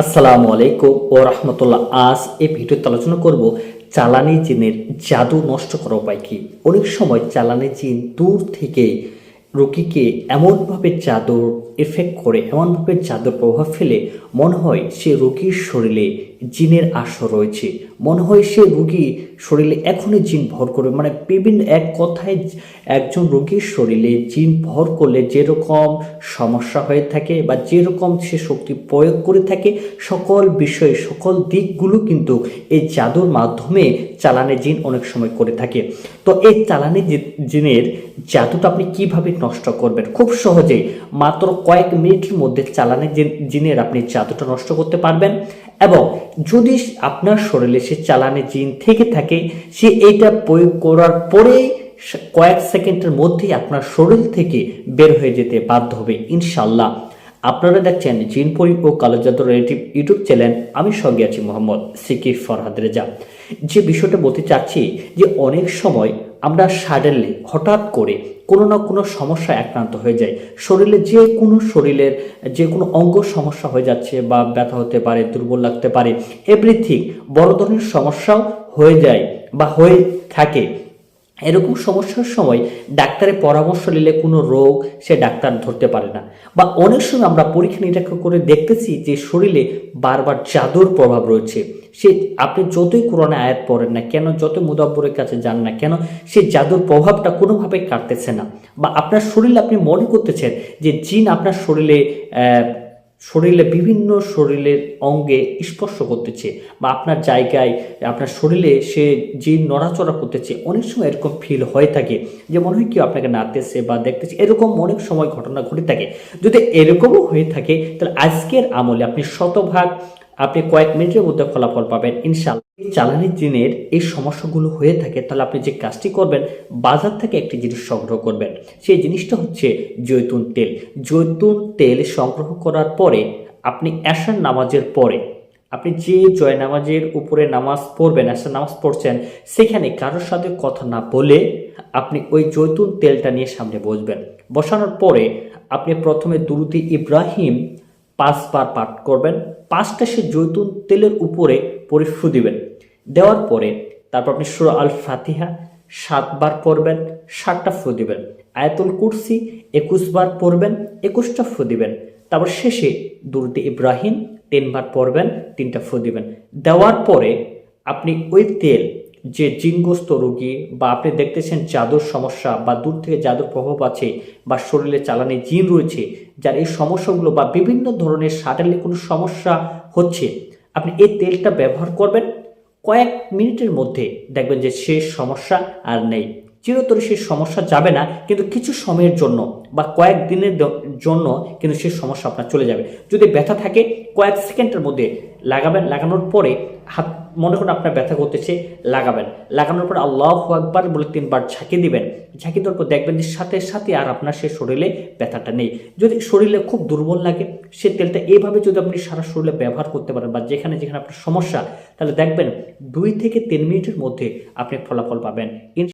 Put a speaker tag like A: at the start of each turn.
A: আসসালামু আলাইকুম ও রহমতুল্লাহ। আজ এই ভিডিওতে আলোচনা করব চালানি জিনের জাদু নষ্ট করার উপায় কি? অনেক সময় চালানি জিন দূর থেকে রোগীকে এমনভাবে জাদুর এফেক্ট করে এমনভাবে জাদুর প্রভাব ফেলে, মনে হয় সে রোগীর শরীরে জিনের আসর রয়েছে। মনে হয় সে রোগী শরীরে এখনই জিন ভর করবে। মানে বিভিন্ন এক কথায় একজন রোগীর শরীরে জিন ভর করলে যেরকম সমস্যা হয়ে থাকে বা যেরকম সে শক্তি প্রয়োগ করে থাকে, সকল বিষয়, সকল দিকগুলো কিন্তু এই জাদুর মাধ্যমে চালানে জিন অনেক সময় করে থাকে। তো এই চালানে জিনের জাদুটা আপনি কীভাবে নষ্ট করবেন? খুব সহজেই, মাত্র কয়েক মিনিটের মধ্যে চালানে জিনের আপনি জাদুটা নষ্ট করতে পারবেন এবং যদি আপনার শরীরে সে চালানে জিন থেকে থাকে, সে এইটা প্রয়োগ করার পরেই কয়েক সেকেন্ডের মধ্যেই আপনার শরীর থেকে বের হয়ে যেতে বাধ্য হবে। ইনশাল্লাহ আপনারা দেখছেন জিনপুরি ও কালোজাদুর রিলেটিভ ইউটিউব চ্যানেল। আমি সঙ্গে আছি মোহাম্মদ সিকির ফরহাদ রেজা। যে বিষয়টা বলতে চাচ্ছি যে অনেক সময় আমরা সাডেনলি হঠাৎ করে কোনো না কোনো সমস্যা আক্রান্ত হয়ে যায় শরীরে যে কোনো শরীরের, যে কোনো অঙ্গ সমস্যা হয়ে যাচ্ছে বা ব্যথা হতে পারে, দুর্বল লাগতে পারে এভরিথিং বড় ধরনের সমস্যাও হয়ে যায় বা হয়ে থাকে। এরকম সমস্যার সময় ডাক্তারের পরামর্শ নিলে কোনো রোগ সে ডাক্তার ধরতে পারে না। বা অনেক সময় আমরা পরীক্ষা নিরীক্ষা করে দেখতেছি যে শরীরে বারবার জাদুর প্রভাব রয়েছে। সে আপনি যতই কোরআনে আয়াত পড়েন না কেন যত মুদাব্বরের কাছে যান না কেন, সে জাদুর প্রভাবটা কোনোভাবে কাটতেছে না। বা আপনার শরীরে আপনি মনে করতেছেন যে জিন আপনার শরীরে শরীরে বিভিন্ন শরীরের অঙ্গে স্পর্শ করতেছে বা আপনার জায়গায়, আপনার শরীরে সে যে নড়াচড়া করতেছে, অনেক সময় এরকম ফিল হয়ে থাকে যে মনে হয় কেউ আপনাকে নাড়তেছে বা দেখতেছে। এরকম অনেক সময় ঘটনা ঘটে থাকে। যদি এরকমও হয়ে থাকে, তাহলে আজকের আমলে আপনি শতভাগ আপনি কয়েক মিনিটের মধ্যে ফলাফল পাবেন ইনশাল্লাহ জ্বালানি জিনের এই সমস্যাগুলো হয়ে থাকে, তাহলে আপনি যে কাজটি করবেন, বাজার থেকে একটি জিনিস সংগ্রহ করবেন। সেই জিনিসটা হচ্ছে জৈতুন তেল। জৈতুন তেল সংগ্রহ করার পরে আপনি এশার নামাজের পরে আপনি যে জয় নামাজের উপরে নামাজ পড়বেন, এশার নামাজ পড়ছেন, সেখানে কারোর সাথে কথা না বলে আপনি ওই জৈতুন তেলটা নিয়ে সামনে বসবেন। বসানোর পরে আপনি প্রথমে দুরুদি ইব্রাহিম পাঁচবার পাঠ করবেন, পাঁচটা সে জৈতুন তেলের উপরে পরে দিবেন। দেওয়ার পরে তারপর আপনি সুরা আল ফাতিহা সাতবার পড়বেন ষাটটা ফু দিবেন। আয়াতুল কুরসি একুশ বার পড়বেন, একুশটা ফু দিবেন। তারপর শেষে দুরুদি ইব্রাহিম তিনবার পড়বেন, তিনটা ফু দিবেন। দেওয়ার পরে আপনি ওই তেল যে জিনগ্রস্ত রোগী বা আপনি দেখতেছেন জাদুর সমস্যা বা দূর থেকে জাদুর প্রভাব আছে বা শরীরে চালানি জিন রয়েছে, যার এই সমস্যাগুলো বা বিভিন্ন ধরনের সাটালে কোনো সমস্যা হচ্ছে, আপনি এই তেলটা ব্যবহার করবেন। কয়েক মিনিটের মধ্যে দেখবেন যে সে সমস্যা আর নেই। চিরতরে সেই সমস্যা যাবে না, কিন্তু কিছু সময়ের জন্য বা কয়েক দিনের জন্য কিন্তু সেই সমস্যা আপনার চলে যাবে। যদি ব্যথা থাকে, কয়েক সেকেন্ডের মধ্যে লাগাবেন, লাগানোর পরে হাত, মনে করুন আপনার ব্যথা করতেছে, লাগাবেন। লাগানোর পর আল্লাহ একবার বলে তিনবার ঝাঁকি দিবেন। ঝাঁকি দেওয়ার পর দেখবেন যে সাথে সাথে আর আপনার সে শরীরে ব্যথাটা নেই। যদি শরীরে খুব দুর্বল লাগে, সে তেলটা এইভাবে যদি আপনি সারা শরীরে ব্যবহার করতে পারেন বা যেখানে যেখানে আপনার সমস্যা, তাহলে দেখবেন দুই থেকে তিন মিনিটের মধ্যে আপনি ফলাফল পাবেন।